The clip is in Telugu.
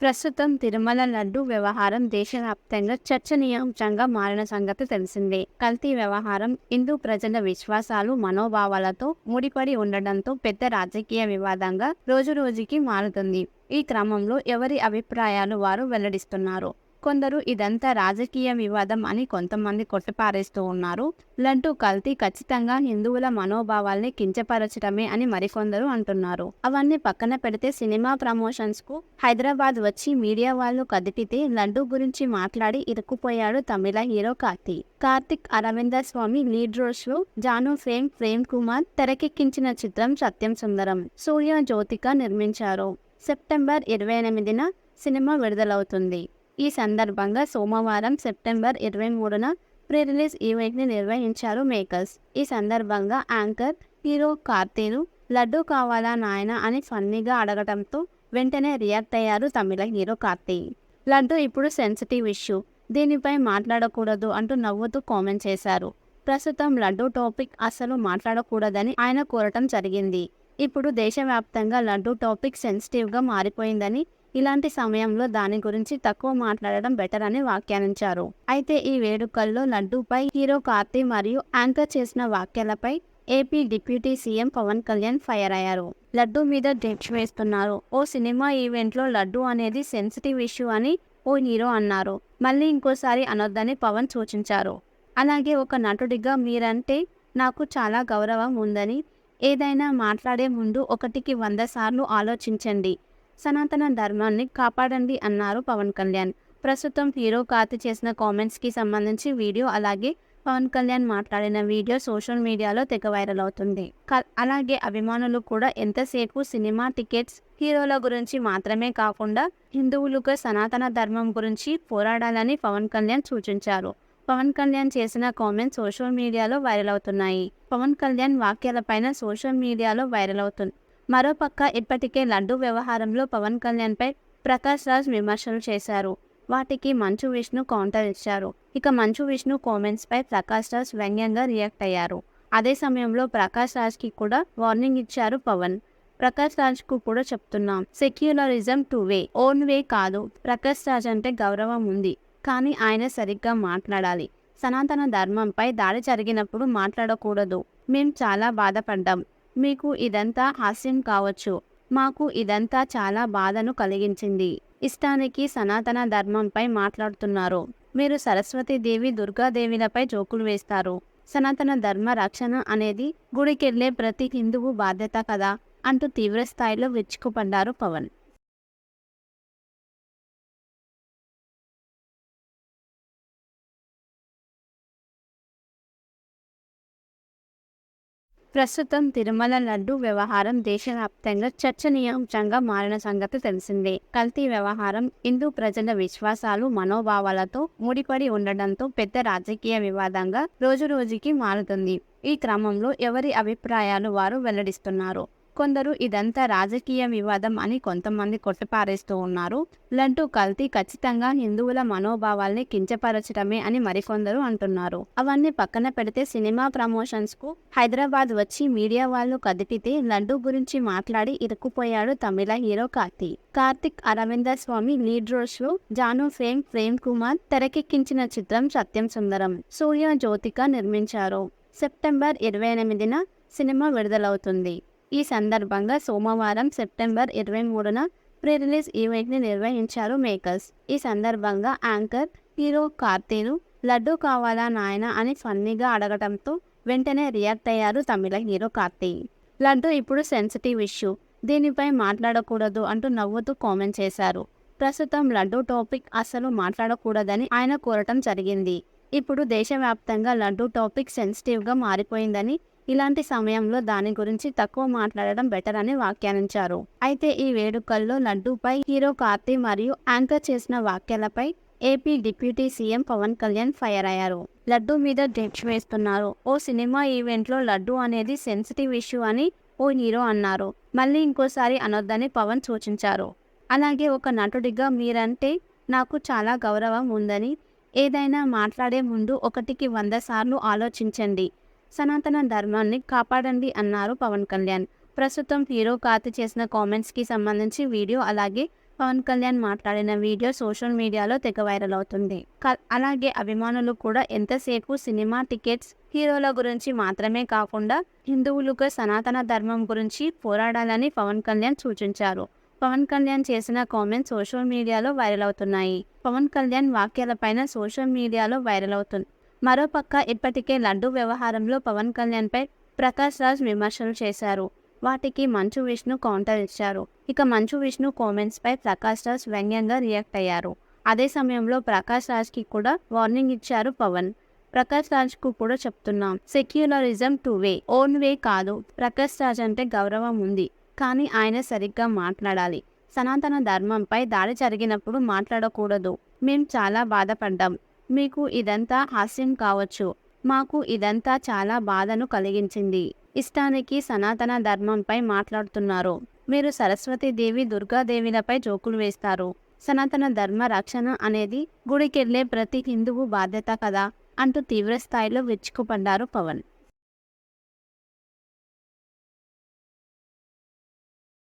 ప్రస్తుతం తిరుమల లడ్డు వ్యవహారం దేశవ్యాప్తంగా చర్చనీయాంశంగా మారిన సంగతి తెలిసిందే. కల్తీ వ్యవహారం హిందూ ప్రజల విశ్వాసాలు మనోభావాలతో ముడిపడి ఉండడంతో పెద్ద రాజకీయ వివాదంగా రోజురోజుకి మారుతుంది. ఈ క్రమంలో ఎవరి అభిప్రాయాలు వారు వెల్లడిస్తున్నారు? కొందరు ఇదంతా రాజకీయ వివాదం అని కొంతమంది కొట్టిపారేస్తూ ఉన్నారు. లడ్డు కల్తీ ఖచ్చితంగా హిందువుల మనోభావాల్ని కించపరచడమే అని మరికొందరు అంటున్నారు. అవన్నీ పక్కన పెడితే సినిమా ప్రమోషన్స్కు హైదరాబాద్ వచ్చి మీడియా వాళ్ళు కదిపితే లడ్డు గురించి మాట్లాడి ఇరుక్కుపోయాడు తమిళ హీరో కార్తీక్ కార్తిక్ అరవింద స్వామి లీడ్ రోల్స్లో జాను ఫేమ్ ప్రేమ్ కుమార్ తెరకెక్కించిన చిత్రం సత్యం సుందరం. సూర్య జ్యోతిక నిర్మించారు. సెప్టెంబర్ ఇరవై ఎనిమిదిన సినిమా విడుదలవుతుంది. ఈ సందర్భంగా సోమవారం సెప్టెంబర్ ఇరవై మూడున ప్రీ రిలీజ్ ఈవెంట్ని నిర్వహించారు మేకర్స్ ఈ సందర్భంగా యాంకర్ హీరో కార్తీను లడ్డు కావాలా నాయన అని ఫన్నీగా అడగటంతో వెంటనే రియాక్ట్ అయ్యారు తమిళ హీరో కార్తీ. లడ్డు ఇప్పుడు సెన్సిటివ్ ఇష్యూ దీనిపై మాట్లాడకూడదు అంటూ నవ్వుతూ కామెంట్ చేశారు. ప్రస్తుతం లడ్డు టాపిక్ అసలు మాట్లాడకూడదని ఆయన కోరటం జరిగింది. ఇప్పుడు దేశవ్యాప్తంగా లడ్డు టాపిక్ సెన్సిటివ్గా మారిపోయిందని ఇలాంటి సమయంలో దాని గురించి తక్కువ మాట్లాడడం బెటర్ అని వ్యాఖ్యానించారు. అయితే ఈ వేడుకల్లో లడ్డూపై హీరో కార్తీ మరియు యాంకర్ చేసిన వ్యాఖ్యలపై AP deputy CM Pawan Kalyan fire అయ్యారు. లడ్డు మీద డ్రిప్స్ వేస్తున్నారు. ఓ సినిమా ఈవెంట్లో లడ్డు అనేది సెన్సిటివ్ ఇష్యూ అని ఓ హీరో అన్నారు. మళ్ళీ ఇంకోసారి అనొద్దని పవన్ సూచించారు. అలాగే ఒక నటుడిగా మీరంటే నాకు చాలా గౌరవం ఉందని ఏదైనా మాట్లాడే ముందు ఒకటికి వంద సార్లు ఆలోచించండి. సనాతన ధర్మాన్ని కాపాడండి అన్నారు పవన్ కళ్యాణ్. ప్రస్తుతం హీరో కార్తి చేసిన కామెంట్స్కి సంబంధించి వీడియో అలాగే పవన్ కళ్యాణ్ మాట్లాడిన వీడియో సోషల్ మీడియాలో తెగ వైరల్ అవుతుంది. క- అలాగే అభిమానులు కూడా ఎంతసేపు సినిమా టికెట్స్ హీరోల గురించి మాత్రమే కాకుండా హిందువులుగా సనాతన ధర్మం గురించి పోరాడాలని పవన్ కళ్యాణ్ సూచించారు. పవన్ కళ్యాణ్ చేసిన కామెంట్స్ సోషల్ మీడియాలో వైరల్ అవుతున్నాయి. పవన్ కళ్యాణ్ వాక్యాలపైన సోషల్ మీడియాలో వైరల్ అవుతుంది మరోపక్క ఇప్పటికే లడ్డు వ్యవహారంలో పవన్ కళ్యాణ్పై ప్రకాష్ రాజ్ విమర్శలు చేశారు. వాటికి మంచు విష్ణు కౌంటర్ ఇచ్చారు. ఇక మంచు విష్ణు కామెంట్స్పై ప్రకాష్ రాజ్ వ్యంగ్యంగా రియాక్ట్ అయ్యారు. అదే సమయంలో ప్రకాష్ రాజ్కి కూడా వార్నింగ్ ఇచ్చారు పవన్. ప్రకాష్ రాజ్కు కూడా చెప్తున్నాం secularism two way one way కాదు. ప్రకాష్ రాజ్ అంటే గౌరవం ఉంది. కానీ ఆయన సరిగ్గా మాట్లాడాలి. సనాతన ధర్మంపై దాడి జరిగినప్పుడు మాట్లాడకూడదు. మేం చాలా బాధపడ్డాం. మీకు ఇదంతా హాస్యం కావచ్చు. మాకు ఇదంతా చాలా బాధను కలిగించింది. ఇష్టానికి సనాతన ధర్మంపై మాట్లాడుతున్నారు. మీరు సరస్వతీదేవి దుర్గాదేవిలపై జోకులు వేస్తారు. సనాతన ధర్మ రక్షణ అనేది గుడికెళ్ళే ప్రతి హిందువు బాధ్యత కదా? అంటూ తీవ్ర స్థాయిలో విరుచుకుపడ్డారు పవన్. ప్రస్తుతం తిరుమల లడ్డు వ్యవహారం దేశవ్యాప్తంగా చర్చనీయాంశంగా మారిన సంగతి తెలిసిందే. కల్తీ వ్యవహారం హిందూ ప్రజల విశ్వాసాలు మనోభావాలతో ముడిపడి ఉండడంతో పెద్ద రాజకీయ వివాదంగా రోజురోజుకి మారుతుంది. ఈ క్రమంలో ఎవరి అభిప్రాయాలు వారు వెల్లడిస్తున్నారు? కొందరు ఇదంతా రాజకీయ వివాదం అని కొంతమంది కొట్టిపారేస్తూ ఉన్నారు. లడ్డు కల్తీ ఖచ్చితంగా హిందువుల మనోభావాల్ని కించపరచడమే అని మరికొందరు అంటున్నారు. అవన్నీ పక్కన పెడితే సినిమా ప్రమోషన్స్కు హైదరాబాద్ వచ్చి మీడియా వాళ్ళు కదిపితే లడ్డు గురించి మాట్లాడి ఇరుక్కుపోయాడు తమిళ హీరో కార్తీక్ కార్తిక్ అరవింద స్వామి లీడ్ రోల్స్లో జాను ఫేమ్ ప్రేమ్ కుమార్ తెరకెక్కించిన చిత్రం సత్యం సుందరం సూర్య జ్యోతిక నిర్మించారు. సెప్టెంబర్ ఇరవై ఎనిమిదిన సినిమా విడుదలవుతుంది. ఈ సందర్భంగా సోమవారం సెప్టెంబర్ ఇరవై మూడున ప్రీ రిలీజ్ ఈవెంట్ని నిర్వహించారు మేకర్స్. ఈ సందర్భంగా యాంకర్ హీరో కార్తీను లడ్డు కావాలా నాయన అని ఫన్నీగా అడగటంతో వెంటనే రియాక్ట్ అయ్యారు తమిళ హీరో కార్తీ. లడ్డు ఇప్పుడు సెన్సిటివ్ ఇష్యూ. దీనిపై మాట్లాడకూడదు అంటూ నవ్వుతూ కామెంట్ చేశారు. ప్రస్తుతం లడ్డు టాపిక్ అసలు మాట్లాడకూడదని ఆయన కోరటం జరిగింది. ఇప్పుడు దేశవ్యాప్తంగా లడ్డు టాపిక్ సెన్సిటివ్గా మారిపోయిందని ఇలాంటి సమయంలో దాని గురించి తక్కువ మాట్లాడడం బెటర్ అని వ్యాఖ్యానించారు. అయితే ఈ వేడుకల్లో లడ్డూపై హీరో కార్తీ మరియు యాంకర్ చేసిన వ్యాఖ్యలపై AP deputy CM Pawan Kalyan fire అయ్యారు. లడ్డు మీద డెచ్ వేస్తున్నారు. ఓ సినిమా ఈవెంట్లో లడ్డు అనేది సెన్సిటివ్ ఇష్యూ అని ఓ హీరో అన్నారు. మళ్ళీ ఇంకోసారి అనొద్దని పవన్ సూచించారు. అలాగే ఒక నటుడిగా మీరంటే నాకు చాలా గౌరవం ఉందని ఏదైనా మాట్లాడే ముందు ఒకటికి వంద సార్లు ఆలోచించండి. సనాతన ధర్మాన్ని కాపాడండి అన్నారు పవన్ కళ్యాణ్. ప్రస్తుతం హీరో కార్తి చేసిన కామెంట్స్కి సంబంధించి వీడియో అలాగే పవన్ కళ్యాణ్ మాట్లాడిన వీడియో సోషల్ మీడియాలో తెగ వైరల్ అవుతుంది. అలాగే అభిమానులు కూడా ఎంతసేపు సినిమా టికెట్స్ హీరోల గురించి మాత్రమే కాకుండా హిందువులుగా సనాతన ధర్మం గురించి పోరాడాలని పవన్ కళ్యాణ్ సూచించారు. పవన్ కళ్యాణ్ చేసిన కామెంట్స్ సోషల్ మీడియాలో వైరల్ అవుతున్నాయి. పవన్ కళ్యాణ్ వాక్యాలపైన సోషల్ మీడియాలో వైరల్ అవుతుంది మరోపక్క ఇప్పటికే లడ్డు వ్యవహారంలో పవన్ కళ్యాణ్పై ప్రకాష్ రాజ్ విమర్శలు చేశారు. వాటికి మంచు విష్ణు కౌంటర్ ఇచ్చారు. ఇక మంచు విష్ణు కామెంట్స్పై ప్రకాష్ రాజ్ వ్యంగ్యంగా రియాక్ట్ అయ్యారు. అదే సమయంలో ప్రకాష్ రాజ్కి కూడా వార్నింగ్ ఇచ్చారు పవన్. ప్రకాష్ రాజ్కు కూడా చెప్తున్నాం secularism two way one way కాదు. ప్రకాష్ రాజ్ అంటే గౌరవం ఉంది. కానీ ఆయన సరిగ్గా మాట్లాడాలి. సనాతన ధర్మంపై దాడి జరిగినప్పుడు మాట్లాడకూడదు. మేం చాలా బాధపడ్డాం. మీకు ఇదంతా హాస్యం కావచ్చు. మాకు ఇదంతా చాలా బాధను కలిగించింది. ఇష్టానికి సనాతన ధర్మంపై మాట్లాడుతున్నారు. మీరు సరస్వతీదేవి దుర్గాదేవిలపై జోకులు వేస్తారు. సనాతన ధర్మ రక్షణ అనేది గుడికెళ్ళే ప్రతి హిందువు బాధ్యత కదా? అంటూ తీవ్ర స్థాయిలో విరుచుకుపడ్డారు పవన్.